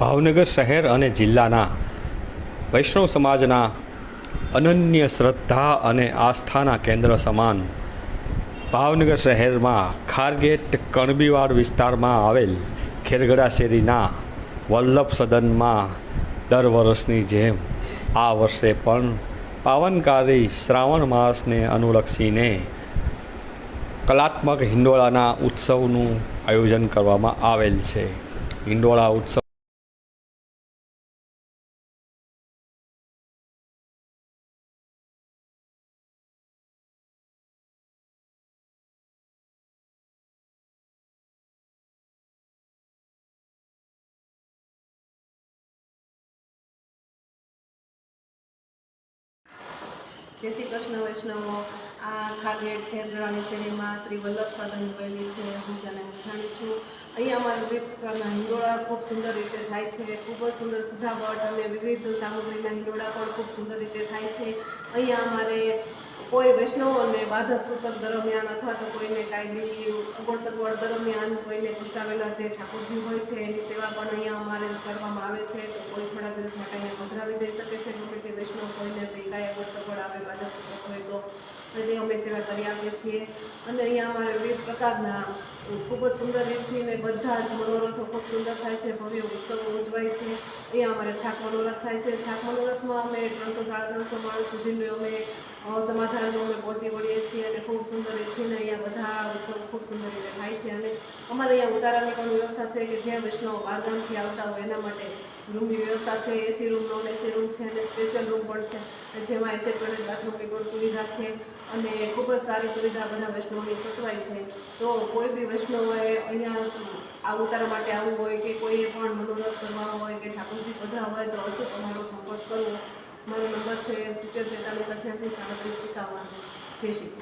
ભાવનગર શહેર અને જિલ્લાના વૈષ્ણવ સમાજના અનન્ય શ્રદ્ધા અને આસ્થાના કેન્દ્ર સમાન ભાવનગર શહેરમાં ખારગેટ કણબીવાડ વિસ્તારમાં આવેલ ખેરગડા શેરીના વલ્લભ સદનમાં દર વર્ષની જેમ આ વર્ષે પણ પાવનકારી શ્રાવણ માસને અનુલક્ષીને કલાત્મક હિંડોળાના ઉત્સવનું આયોજન કરવામાં આવેલ છે. હિંડોળા ઉત્સવ જય શ્રી કૃષ્ણ વૈષ્ણવો. આ ખાગેટ ખેરગડાની શેરીમાં શ્રી વલ્લભ સાધન આવેલી છે. હું તેને જાણી છું. અહીંયા અમારા વિવિધ પ્રકારના હિંડોળા ખૂબ સુંદર રીતે થાય છે. ખૂબ જ સુંદર સજાવટ અને વિવિધ સામગ્રીના હિંડોળા પણ ખૂબ સુંદર રીતે થાય છે. અહીંયા અમારે કોઈ વૈષ્ણવોને બાધક સૂતક દરમિયાન અથવા તો કોઈને કાંઈ બી અગવડ સગવડ દરમિયાન કોઈને પુષ્ટાવેલા જે ઠાકોરજી હોય છે, એની સેવા પણ અહીંયા અમારે કરવામાં આવે છે. તો કોઈ થોડા દિવસ માટે અહીંયા પધરાવી જઈ શકે છે. તે વૈષ્ણવ કોઈને બી કાંઈ અગવડ સગવડ આવે બાધક સૂતક હોય તો અને અમે સેવા કરી આપીએ છીએ. અને અહીંયા અમારે વિવિધ પ્રકારના ખૂબ જ સુંદર રીતથી બધા જ મનોરથો ખૂબ સુંદર થાય છે. ભવ્ય ઉત્સવો ઉજવાય છે. અહીંયા અમારે છાક મનોરથ થાય છે. છાક મનોરથમાં અમે ત્રણસો સાડા ત્રણસો માણસ સુધીનું અમે સમાધાનમાં અમે પહોંચી વળીએ છીએ અને ખૂબ સુંદર રીતથી ને અહીંયા બધા ઉત્સવ ખૂબ સુંદર રીતે થાય છે. અને અમારે અહીંયા ઉતારાની પણ વ્યવસ્થા છે કે જે વૈષ્ણવ બહારગામથી આવતા હોય એના માટે રૂમની વ્યવસ્થા છે. AC room non AC room છે અને સ્પેશિયલ રૂમ પણ છે. જેમાં એચે ટોયલેટ બાથરૂમની પણ સુવિધા છે અને ખૂબ જ સારી સુવિધા બધા વૈષ્ણવની સચવાય છે. તો કોઈ બી વૈષ્ણવોએ અહીંયા આ ઉતારા માટે આવવું હોય કે કોઈએ પણ મનોરથ કરવા હોય કે ઠાકોરજી બધા હોય તો અચૂક અમારો સંપર્ક કરવો. મારો નંબર છે સિત્તેર તેતાલીસ અઠ્યાસી સાડત્રીસ એકાવન. જય શ્રી કૃષ્ણ